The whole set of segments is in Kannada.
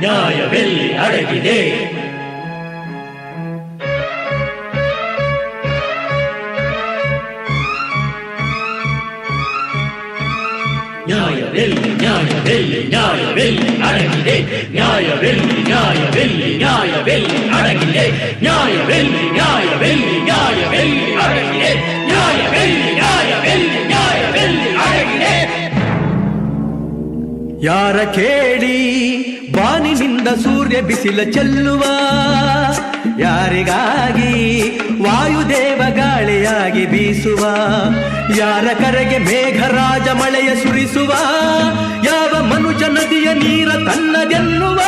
நியாய வெள்ளி அழகிலே. நியாய வெள்ளி நியாய வெள்ளி நியாய வெள்ளி அழகிலே. நியாய வெள்ளி நியாய வெள்ளி நியாய வெள்ளி அழகிலே. நியாய வெள்ளி நியாய வெள்ளி நியாய வெள்ளி அழகிலே. ಯಾರ ಕೇಳಿ ಬಾನಿನಿಂದ ಸೂರ್ಯ ಬಿಸಿಲ ಚೆಲ್ಲುವ? ಯಾರಿಗಾಗಿ ವಾಯುದೇವ ಗಾಳಿಯಾಗಿ ಬೀಸುವ? ಯಾರ ಕರೆಗೆ ಮೇಘರಾಜ ಮಳೆಯ ಸುರಿಸುವ? ಯಾವ ಮನುಜ ನದಿಯ ನೀರ ತನ್ನದೆನ್ನುವ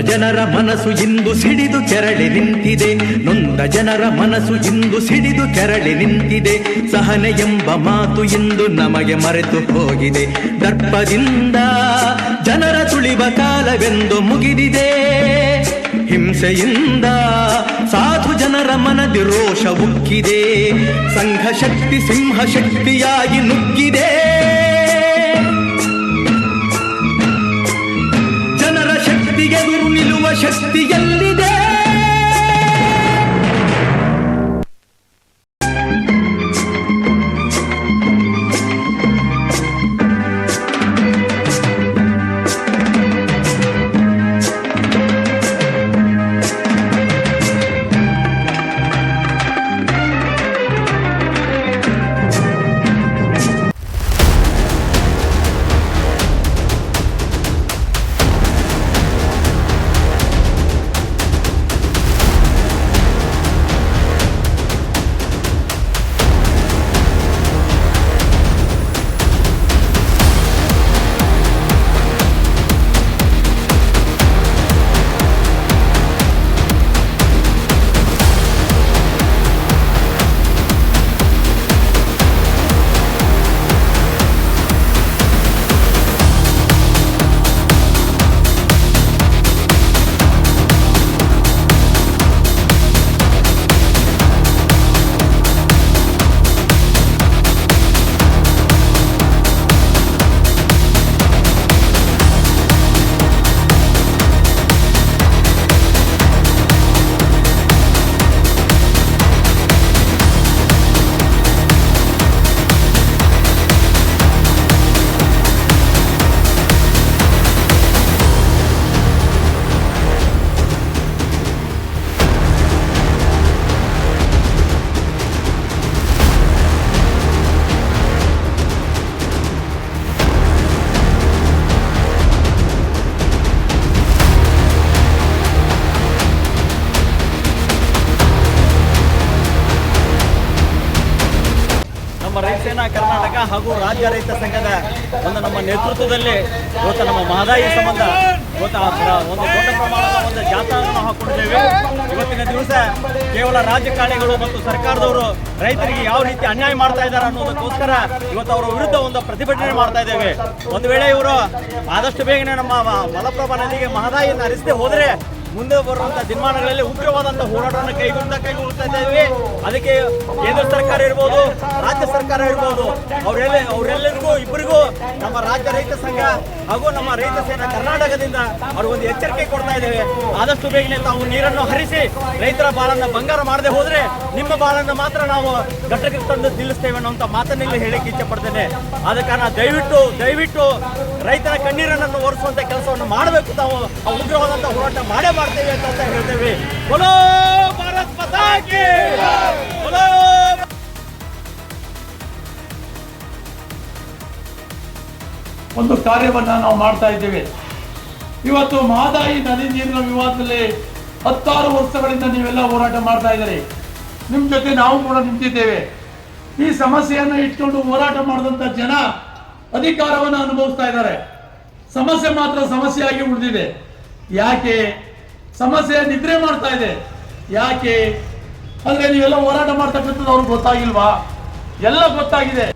ಜನರ ಮನಸ್ಸು ಇಂದು ಸಿಡಿದು ಕೆರಳಿ ನಿಂತಿದೆ. ನೊಂದ ಜನರ ಮನಸ್ಸು ಇಂದು ಸಿಡಿದು ಕೆರಳಿ ನಿಂತಿದೆ. ಸಹನೆ ಎಂಬ ಮಾತು ಇಂದು ನಮಗೆ ಮರೆತು ಹೋಗಿದೆ. ದರ್ಪದಿಂದ ಜನರ ತುಳಿವ ಕಾಲವೆಂದು ಮುಗಿದಿದೆ. ಹಿಂಸೆಯಿಂದ ಸಾಧು ಜನರ ಮನದಿ ರೋಷ ಉಕ್ಕಿದೆ. ಸಂಘ ಶಕ್ತಿ ಸಿಂಹ ಶಕ್ತಿಯಾಗಿ ನುಗ್ಗಿದೆ. ಶಕ್ತಿಗೆದುರು ನಿಲ್ಲುವ ಶಕ್ತಿ ಎಲ್ಲಿದೆ ನಮ್ಮ ರೈತ ಸೇನಾ ಕರ್ನಾಟಕ ಹಾಗೂ ರಾಜ್ಯ ರೈತ ಸಂಘದ ಒಂದು ನಮ್ಮ ನೇತೃತ್ವದಲ್ಲಿ ಇವತ್ತು ನಮ್ಮ ಮಹದಾಯಿ ಸಂಬಂಧ ಇವತ್ತು ಒಂದು ದೊಡ್ಡ ಪ್ರಮಾಣದ ಒಂದು ಜಾಥಾವನ್ನು ಹಾಕೊಂಡಿದ್ದೇವೆ. ಇವತ್ತಿನ ದಿವಸ ಕೇವಲ ರಾಜಕಾರಣಿಗಳು ಮತ್ತು ಸರ್ಕಾರದವರು ರೈತರಿಗೆ ಯಾವ ರೀತಿ ಅನ್ಯಾಯ ಮಾಡ್ತಾ ಇದ್ದಾರೆ ಅನ್ನೋದಕ್ಕೋಸ್ಕರ ಇವತ್ತು ಅವರ ವಿರುದ್ಧ ಒಂದು ಪ್ರತಿಭಟನೆ ಮಾಡ್ತಾ ಇದ್ದೇವೆ. ಒಂದು ವೇಳೆ ಇವರು ಆದಷ್ಟು ಬೇಗನೆ ನಮ್ಮ ಮಲಪ್ರಭಾ ನದಿಗೆ ಮಹದಾಯಿಯನ್ನು ಹರಿಸದೆ ಹೋದರೆ ಮುಂದೆ ಬರುವಂತಹ ದಿನಮಾನಗಳಲ್ಲಿ ಉಗ್ರವಾದಂತಹ ಹೋರಾಟವನ್ನು ಕೈಗೊಂಡ ಕೈಗೊಳ್ತಾ ಇದ್ದೇವೆ. ಅದಕ್ಕೆ ಕೇಂದ್ರ ಸರ್ಕಾರ ಇರ್ಬೋದು, ರಾಜ್ಯ ಸರ್ಕಾರ ಇರ್ಬೋದು, ಅವರೆಲ್ಲ ಅವರೆಲ್ಲರಿಗೂ ಇಬ್ಬರಿಗೂ ನಮ್ಮ ರಾಜ್ಯ ರೈತ ಸಂಘ ಹಾಗೂ ನಮ್ಮ ರೈತ ಸೇನಾ ಕರ್ನಾಟಕದಿಂದ ಅವ್ರಿಗೆ ಒಂದು ಎಚ್ಚರಿಕೆ ಕೊಡ್ತಾ ಇದ್ದೇವೆ. ಆದಷ್ಟು ಬೇಗನೆ ತಾವು ನೀರನ್ನು ಹರಿಸಿ ರೈತರ ಬಾಲನ್ನ ಬಂಗಾರ ಮಾಡದೆ ಹೋದ್ರೆ ನಿಮ್ಮ ಬಾಲನ್ನ ಮಾತ್ರ ನಾವು ಘಟಕಕ್ಕೆ ತಂದು ನಿಲ್ಲಿಸ್ತೇವೆ ಅನ್ನೋಂಥ ಮಾತನ್ನ ಹೇಳಕ್ಕೆ ಇಚ್ಛೆ ಪಡ್ತೇನೆ. ಆದ ಕಾರಣ ದಯವಿಟ್ಟು ದಯವಿಟ್ಟು ರೈತರ ಕಣ್ಣೀರನ್ನು ಒರೆಸುವಂತ ಕೆಲಸವನ್ನು ಮಾಡಬೇಕು. ತಾವು ಉಗ್ರವಾದಂತಹ ಉಗ್ರವಾದಂತ ಹೋರಾಟ ಮಾಡೇ ಮಾಡ್ತೇವೆ ಅಂತ ಹೇಳ್ತೇವೆ. ಭಾರತ್ ಪತಾಕೆ ಬಲೋ ಒಂದು ಕಾರ್ಯವನ್ನ ನಾವು ಮಾಡ್ತಾ ಇದ್ದೇವೆ. ಇವತ್ತು ಮಹದಾಯಿ ನದಿ ನೀರಿನ ವಿವಾದದಲ್ಲಿ ಹತ್ತಾರು ವರ್ಷಗಳಿಂದ ನೀವೆಲ್ಲ ಹೋರಾಟ ಮಾಡ್ತಾ ಇದ್ದೀರಿ. ನಿಮ್ಮ ಜೊತೆ ನಾವು ಕೂಡ ನಿಂತಿದ್ದೇವೆ. ಈ ಸಮಸ್ಯೆಯನ್ನು ಇಟ್ಕೊಂಡು ಹೋರಾಟ ಮಾಡಿದಂಥ ಜನ ಅಧಿಕಾರವನ್ನು ಅನುಭವಿಸ್ತಾ ಇದ್ದಾರೆ. ಸಮಸ್ಯೆ ಮಾತ್ರ ಸಮಸ್ಯೆಯಾಗಿ ಉಳಿದಿದೆ. ಯಾಕೆ? ಸಮಸ್ಯೆ ನಿದ್ರೆ ಮಾಡ್ತಾ ಇದೆ. ಯಾಕೆ? ಅಂದ್ರೆ ನೀವೆಲ್ಲ ಹೋರಾಟ ಮಾಡ್ತಕ್ಕಂಥದ್ದು ಅವ್ರಿಗೆ ಗೊತ್ತಾಗಿಲ್ವಾ? ಎಲ್ಲ ಗೊತ್ತಾಗಿದೆ.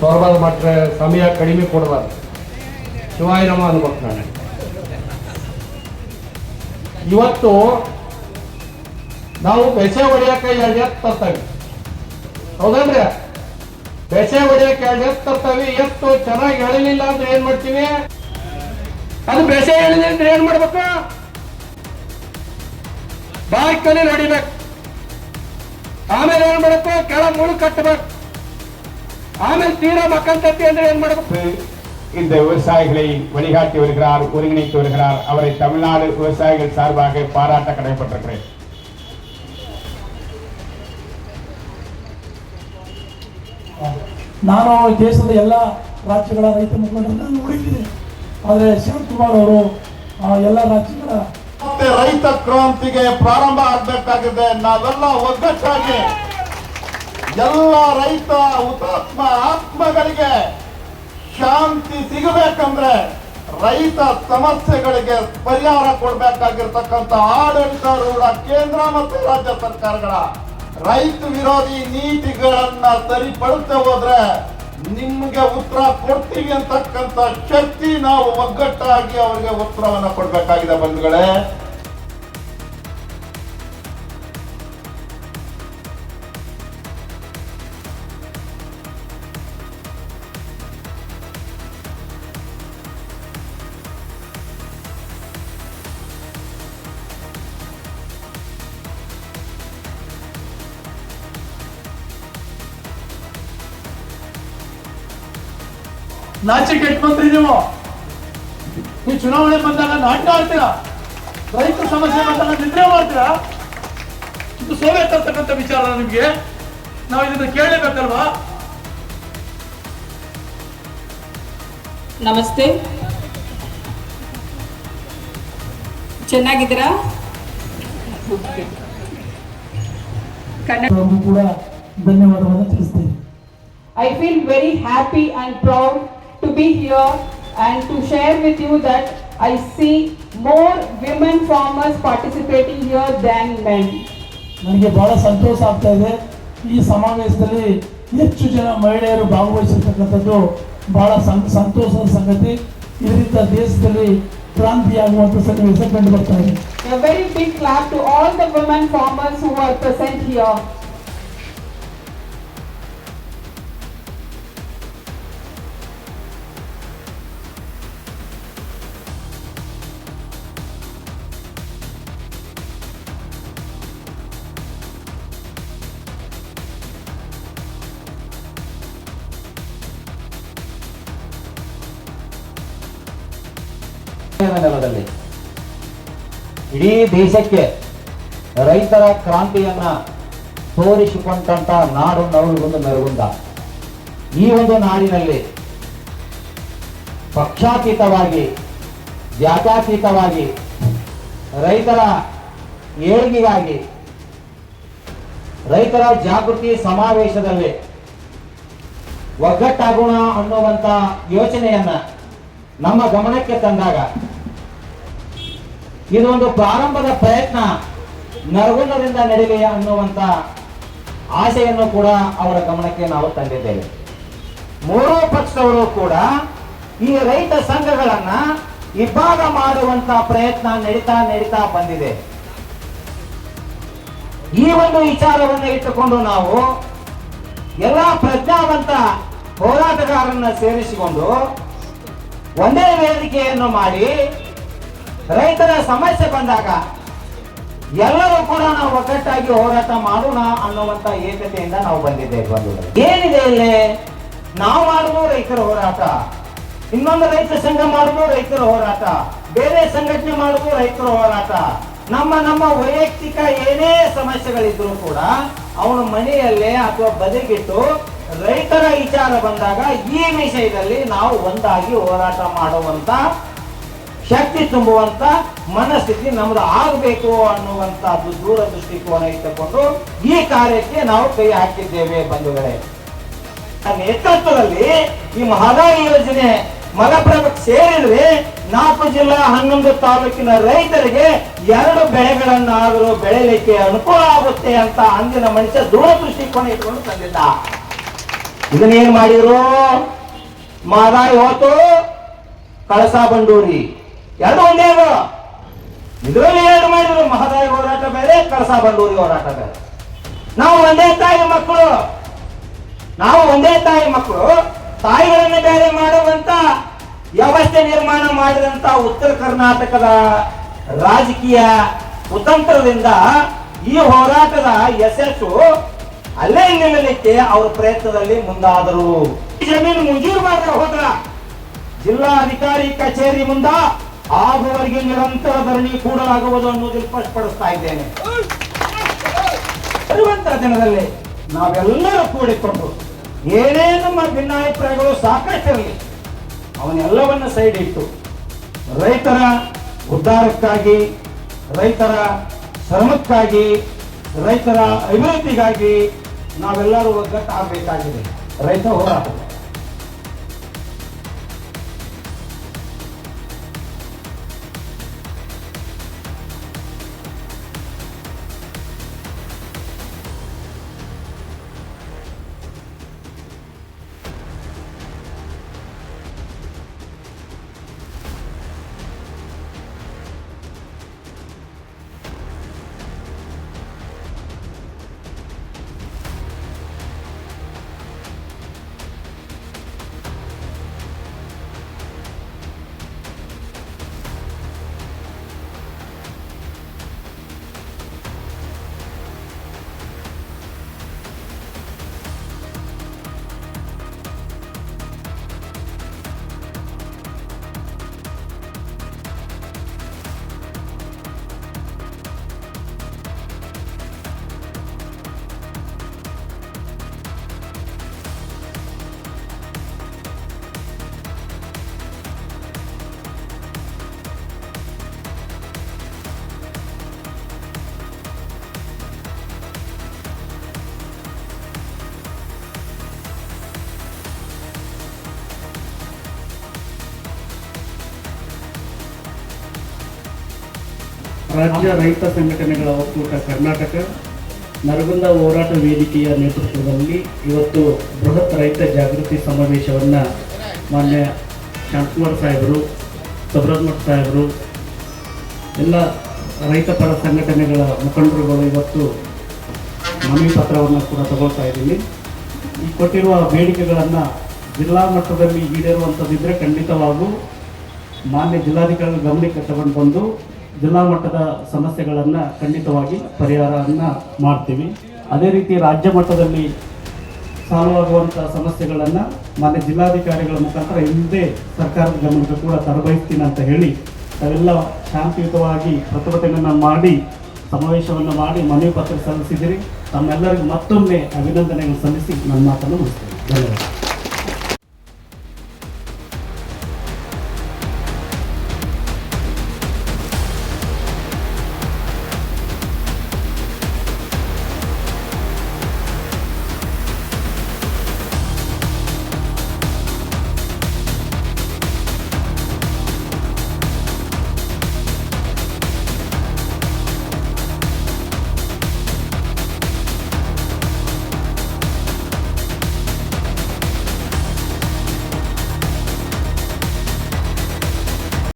ಸೌರಭ ಮಾಡಿದ್ರೆ ಸಮಯ ಕಡಿಮೆ ಕೊಡಬಾರ್ದು. ಶಿವಾಯಿರಮ ಅನ್ಬೇಕು ನಾನು ಇವತ್ತು ನಾವು ಬೆಸೆ ಹೊಡಿಯಕ್ಕೆ ಎರಡು ಎತ್ತು ತರ್ತವಿ. ಹೌದಲ್ರಿ ಬೆಸೆ ಹೊಡಿಯಕ್ಕೆ ಎರಡು ಎತ್ತು ತರ್ತವಿ. ಎತ್ತು ಚೆನ್ನಾಗಿ ಹೇಳಲಿಲ್ಲ ಅಂದ್ರೆ ಏನ್ ಮಾಡ್ತೀವಿ? ಅದು ಬೆಸೆ ಹೇಳಿದೆ ಅಂದ್ರೆ ಏನ್ ಮಾಡ್ಬೇಕು? ಬಾಯ್ಕಲ್ಲಿ ನಡಿಬೇಕು. ಆಮೇಲೆ ಏನ್ ಮಾಡಬೇಕು? ಕೆಳ ಮುಳು ಕಟ್ಟಬೇಕು. ಆಮೇಲೆ ತೀರಾ ಮಕ್ಕಂತತ್ತಿ ಅಂದ್ರೆ ಏನ್ ಮಾಡಬೇಕು இந்த விவசாயிகளை வழிகாட்டி வருகிறார் ஒருங்கிணைத்து வருகிறார் அவரை தமிழ்நாடு விவசாயிகள் சார்பாக பாராட்ட கடமைப்பட்டிருக்கிறேன் ನಾನು ದೇಶದ ಎಲ್ಲ ರಾಜ್ಯಗಳ ರೈತ ಮುಖಂಡರನ್ನ ನೋಡಿದ್ದೀನಿ ಆದರೆ ಶಿವಕುಮಾರ್ ಅವರು ಎಲ್ಲ ರಾಜ್ಯಗಳ ರೈತ ಕ್ರಾಂತಿಗೆ ಪ್ರಾರಂಭ ಆಗಬೇಕಾಗಿದೆ ನಾವೆಲ್ಲ ಒಗ್ಗಟ್ಟಾಗಿ ಎಲ್ಲ ರೈತ, ಹುತಾತ್ಮ, ಆತ್ಮಗಳಿಗೆ ಶಾಂತಿ ಸಿಗಬೇಕಂದ್ರೆ ರೈತ ಸಮಸ್ಯೆಗಳಿಗೆ ಪರಿಹಾರ ಕೊಡಬೇಕಾಗಿರ್ತಕ್ಕಂಥ ಆಡಳಿತಾರೂಢ ಕೇಂದ್ರ ಮತ್ತು ರಾಜ್ಯ ಸರ್ಕಾರಗಳ ರೈತ ವಿರೋಧಿ ನೀತಿಗಳನ್ನ ಸರಿಪಡುತ್ತೆ ಹೋದ್ರೆ ನಿಮ್ಗೆ ಉತ್ತರ ಕೊಡ್ತೀವಿ ಅಂತಕ್ಕಂಥ ಶಕ್ತಿ ನಾವು ಒಗ್ಗಟ್ಟಾಗಿ ಅವರಿಗೆ ಉತ್ತರವನ್ನು ಕೊಡಬೇಕಾಗಿದೆ ಬಂಧುಗಳೇ. ನಾಚಿಕೆ ಇಟ್ಕೊಂಡ್ರಿ ನೀವು ಈ ಚುನಾವಣೆ ಬಂದಾಗ ನಾಟಕ ಆಡ್ತೀರಾ? ರೈತ ಸಮಸ್ಯೆ ಬಂದಾಗ ನಿದ್ರೆ ಮಾಡ್ತೀರಾ? ಇದು ಸೋವೆ ತರ್ತಕ್ಕಂಥ ವಿಚಾರ ನಿಮ್ಗೆ. ನಾವು ಇದನ್ನ ಕೇಳಲೇಬೇಕಲ್ವಾ? ನಮಸ್ತೆ. ಚೆನ್ನಾಗಿದ್ದೀರಾ? ಕೂಡ ಧನ್ಯವಾದವನ್ನು ತಿಳಿಸ್ತೇನೆ. I feel very happy and proud to be here and to share with you that I see more women farmers participating here than men. ನನಗೆ ಬಹಳ ಸಂತೋಷ ಆಗ್ತಾ ಇದೆ ಈ ಸಮಾವೇಶದಲ್ಲಿ ಹೆಚ್ಚು ಜನ ಮಹಿಳೆಯರು ಭಾಗವಹಿಸಿರ್ತಕ್ಕಂಥದ್ದು ಬಹಳ ಸಂತೋಷದ ಸಂಗತಿ ಇದರಿಂದ ದೇಶದಲ್ಲಿ ಕ್ರಾಂತಿಯಾಗುವಂಥ ಸನ್ನಿವೇಶ ಕಂಡು ಬರ್ತಾ ಇದೆ A very big clap to all the women farmers who are present ಇಡೀ ದೇಶಕ್ಕೆ ರೈತರ ಕ್ರಾಂತಿಯನ್ನ ತೋರಿಸಿಕೊಂಡಂತ ನಾಡು ನವಲುಗೊಂದು ಮೆರುಗುಂದ ಈ ಒಂದು ನಾಡಿನಲ್ಲಿ ಪಕ್ಷಾತೀತವಾಗಿ, ಜಾತ್ಯಾತೀತವಾಗಿ, ರೈತರ ಏಳಿಗೆಗಾಗಿ, ರೈತರ ಜಾಗೃತಿ ಸಮಾವೇಶದಲ್ಲಿ ಒಗ್ಗಟ್ಟಾಗೋಣ ಅನ್ನುವಂತ ಯೋಚನೆಯನ್ನ ನಮ್ಮ ಗಮನಕ್ಕೆ ತಂದಾಗ ಇದೊಂದು ಪ್ರಾರಂಭದ ಪ್ರಯತ್ನ ನರಗುಂದದಿಂದ ನಡೆಯಲಿ ಅನ್ನುವಂತ ಆಸೆಯನ್ನು ಕೂಡ ಅವರ ಗಮನಕ್ಕೆ ನಾವು ತಂದಿದ್ದೇವೆ. ಮೂರೂ ಪಕ್ಷದವರು ಕೂಡ ಈ ರೈತ ಸಂಘಗಳನ್ನ ಇಬ್ಬಾಗ ಮಾಡುವಂತ ಪ್ರಯತ್ನ ನಡೀತಾ ನಡೀತಾ ಬಂದಿದೆ. ಈ ಒಂದು ವಿಚಾರವನ್ನು ಇಟ್ಟುಕೊಂಡು ನಾವು ಎಲ್ಲ ಪ್ರಜ್ಞಾವಂತ ಹೋರಾಟಗಾರರನ್ನ ಸೇರಿಸಿಕೊಂಡು ಒಂದೇ ವೇದಿಕೆಯನ್ನು ಮಾಡಿ ರೈತರ ಸಮಸ್ಯೆ ಬಂದಾಗ ಎಲ್ಲರೂ ಕೂಡ ನಾವು ಒಗ್ಗಟ್ಟಾಗಿ ಹೋರಾಟ ಮಾಡೋಣ ಅನ್ನುವಂತ ಏಕತೆಯಿಂದ ನಾವು ಬಂದಿದ್ದೇವೆ ಬಂಧುಗಳು. ಏನಿದೆ ಇಲ್ಲಿ? ನಾವು ಮಾಡುವುದು ರೈತರ ಹೋರಾಟ, ಇನ್ನೊಂದು ರೈತ ಸಂಘ ಮಾಡುವ ರೈತರ ಹೋರಾಟ, ಬೇರೆ ಸಂಘಟನೆ ಮಾಡುವ ರೈತರ ಹೋರಾಟ, ನಮ್ಮ ನಮ್ಮ ವೈಯಕ್ತಿಕ ಏನೇ ಸಮಸ್ಯೆಗಳಿದ್ರು ಕೂಡ ಅವನ ಮನೆಯಲ್ಲೇ ಅಥವಾ ಬದಿಗಿಟ್ಟು ರೈತರ ವಿಚಾರ ಬಂದಾಗ ಈ ವಿಷಯದಲ್ಲಿ ನಾವು ಒಂದಾಗಿ ಹೋರಾಟ ಮಾಡುವಂತ ಶಕ್ತಿ ತುಂಬುವಂತ ಮನಸ್ಥಿತಿ ನಮ್ದು ಆಗಬೇಕು ಅನ್ನುವಂತಹದ್ದು ದೂರದೃಷ್ಟಿಕೋನ ಇಟ್ಟುಕೊಂಡು ಈ ಕಾರ್ಯಕ್ಕೆ ನಾವು ಕೈ ಹಾಕಿದ್ದೇವೆ ಬಂಧುಗಳೇ. ನೇತೃತ್ವದಲ್ಲಿ ಈ ಮಹದಾಯಿ ಯೋಜನೆ ಮಲಪ್ರಭಕ್ಕೆ ಸೇರಿದ್ರೆ ನಾಲ್ಕು ಜಿಲ್ಲಾ ಹನ್ನೊಂದು ತಾಲೂಕಿನ ರೈತರಿಗೆ ಎರಡು ಬೆಳೆಗಳನ್ನಾದರೂ ಬೆಳೆಯಲಿಕ್ಕೆ ಅನುಕೂಲ ಆಗುತ್ತೆ ಅಂತ ಅಂದಿನ ಮನುಷ್ಯ ದೂರದೃಷ್ಟಿಕೋನ ಇಟ್ಕೊಂಡು ತಂದಿದ್ದ. ಇದನ್ನೇನ್ ಮಾಡಿದ್ರು? ಮಹದಾಯಿ ಹೋತು, ಕಳಸಾ ಬಂಡೂರಿ. ಎರಡು ಒಂದೇ ಅದು. ಇದರಲ್ಲಿ ಎರಡು ಮಾಡಿದ್ರು, ಮಹದಾಯಿ ಹೋರಾಟ ಬೇರೆ, ಕಳಸಾ ಬಂದೂರಿಗೆ ಹೋರಾಟ ಬೇರೆ. ನಾವು ಒಂದೇ ತಾಯಿ ಮಕ್ಕಳು. ನಾವು ಒಂದೇ ತಾಯಿ ಮಕ್ಕಳು. ತಾಯಿಗಳನ್ನ ಬೇರೆ ಮಾಡುವಂತ ವ್ಯವಸ್ಥೆ ನಿರ್ಮಾಣ ಮಾಡಿದಂತ ಉತ್ತರ ಕರ್ನಾಟಕದ ರಾಜಕೀಯ ಕುತಂತ್ರದಿಂದ ಈ ಹೋರಾಟದ ಯಶಸ್ಸು ಅಲ್ಲೇ ನಿಲ್ಲಲಿಕ್ಕೆ ಅವರ ಪ್ರಯತ್ನದಲ್ಲಿ ಮುಂದಾದರು. ಜಮೀನು ಮಂಜೂರು ಮಾಡಿದ್ರೆ ಹೋದ್ರ ಜಿಲ್ಲಾಧಿಕಾರಿ ಕಚೇರಿ ಮುಂದ ಆಗುವವರೆಗೆ ನಿರಂತರ ಧರಣಿ ಕೂಡಲಾಗುವುದು ಅನ್ನೋದು ಸ್ಪಷ್ಟಪಡಿಸ್ತಾ ಇದ್ದೇನೆ. ಬರುವಂತಹ ದಿನದಲ್ಲಿ ನಾವೆಲ್ಲರೂ ಕೂಡಿಕೊಂಡು ಏನೇ ನಮ್ಮ ಭಿನ್ನಾಭಿಪ್ರಾಯಗಳು ಸಾಕಷ್ಟಿರಲಿ ಅವನ್ನೆಲ್ಲವನ್ನ ಸೈಡ್ ಇಟ್ಟು ರೈತರ ಉದ್ಧಾರಕ್ಕಾಗಿ, ರೈತರ ಶ್ರಮಕ್ಕಾಗಿ, ರೈತರ ಅಭಿವೃದ್ಧಿಗಾಗಿ ನಾವೆಲ್ಲರೂ ಒಗ್ಗಟ್ಟಾಗಬೇಕಾಗಿದೆ. ರೈತ ಹೋರಾಟ ರಾಜ್ಯ ರೈತ ಸಂಘಟನೆಗಳ ಒಕ್ಕೂಟ ಕರ್ನಾಟಕ, ನರಗುಂದ ಹೋರಾಟ ವೇದಿಕೆಯ ನೇತೃತ್ವದಲ್ಲಿ ಇವತ್ತು ಬೃಹತ್ ರೈತ ಜಾಗೃತಿ ಸಮಾವೇಶವನ್ನು ಮಾನ್ಯ ಶಾಂತಕುಮಾರ್ ಸಾಹೇಬರು ಸಬ್ರಹ್ಮಠ್ ಸಾಹೇಬರು, ಎಲ್ಲ ರೈತ ಪರ ಸಂಘಟನೆಗಳ ಮುಖಂಡರುಗಳು ಇವತ್ತು ಮನವಿ ಪತ್ರವನ್ನು ಕೂಡ ತಗೊಳ್ತಾ ಇದ್ದೀನಿ ಈ ಕೊಟ್ಟಿರುವ ಬೇಡಿಕೆಗಳನ್ನು ಜಿಲ್ಲಾ ಮಟ್ಟದಲ್ಲಿ ಈಡೇರುವಂಥದ್ದಿದ್ದರೆ ಖಂಡಿತವಾಗೂ ಮಾನ್ಯ ಜಿಲ್ಲಾಧಿಕಾರಿಗಳ ಗಮನಕ್ಕೆ ತಗೊಂಡು ಬಂದು ಜಿಲ್ಲಾ ಮಟ್ಟದ ಸಮಸ್ಯೆಗಳನ್ನು ಖಂಡಿತವಾಗಿ ಪರಿಹಾರವನ್ನು ಮಾಡ್ತೀವಿ. ಅದೇ ರೀತಿ ರಾಜ್ಯ ಮಟ್ಟದಲ್ಲಿ ಸಾಲ್ವ್ ಸಮಸ್ಯೆಗಳನ್ನು ಮಾನ್ಯ ಜಿಲ್ಲಾಧಿಕಾರಿಗಳ ಮುಖಾಂತರ ಹಿಂದೆ ಸರ್ಕಾರದ ಗಮನಕ್ಕೆ ಕೂಡ ತರಬಯಸ್ತೀನಿ ಅಂತ ಹೇಳಿ ತಾವೆಲ್ಲ ಶಾಂತಿಯುತವಾಗಿ ಪ್ರತಿಭಟನೆಯನ್ನು ಮಾಡಿ, ಸಮಾವೇಶವನ್ನು ಮಾಡಿ ಮನವಿ ಪತ್ರ ಸಲ್ಲಿಸಿದಿರಿ ತಮ್ಮೆಲ್ಲರಿಗೂ ಮತ್ತೊಮ್ಮೆ ಅಭಿನಂದನೆಗಳು ಸಲ್ಲಿಸಿ ನನ್ನ ಮಾತನ್ನು ಮುಗಿಸ್ತೇನೆ. ಧನ್ಯವಾದ.